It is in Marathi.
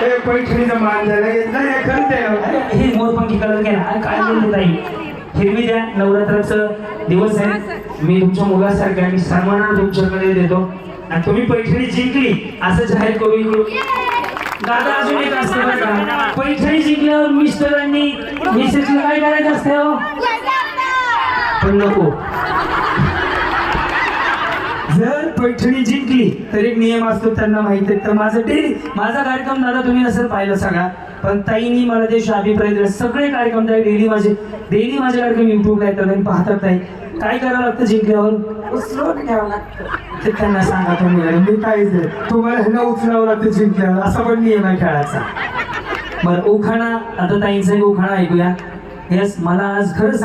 ते पैठणीचं मान झालं घेतलं हे करते अरे हे मोरपंखी कलर केला अरे काय बोलते ताई? हिरवी द्या नवरात्राच दिवस आहे. मी तुमच्या मुलासारखं आहे मी सन्मान तुमच्याकडे देतो. आणि तुम्ही पैठणी जिंकली असं जाहीर करू इकडून. दादा अजून एक असतं बरं का? पैठणी जिंकल्यावर मिस्टरांनी मिसेस काय करायचं असतं? पण नको. जर पैठणी जिंकली तर एक नियम असतो त्यांना माहिती आहे. तर माझं डेली माझा कार्यक्रम दादा तुम्ही नसेल पाहिलं सगळा पण ताईनी मला जे अभिप्राय दिले सगळे कार्यक्रम ताई डेली माझे डेली माझे कार्यक्रम युट्यूबला येतात आणि पाहतात ताई काय करावं लागतं जिंकल्यावर? उचलून घ्यावं लागतं. ते त्यांना सांगा तुम्ही मी काय तुम्हाला ह्यांना उचलावं लागतं जिंकल्यावर. असा पण नियम आहे खेळाचा. बरं उखाणा आता ताईंचा एक उखाणा ऐकूया. यस मला आज खरं सांग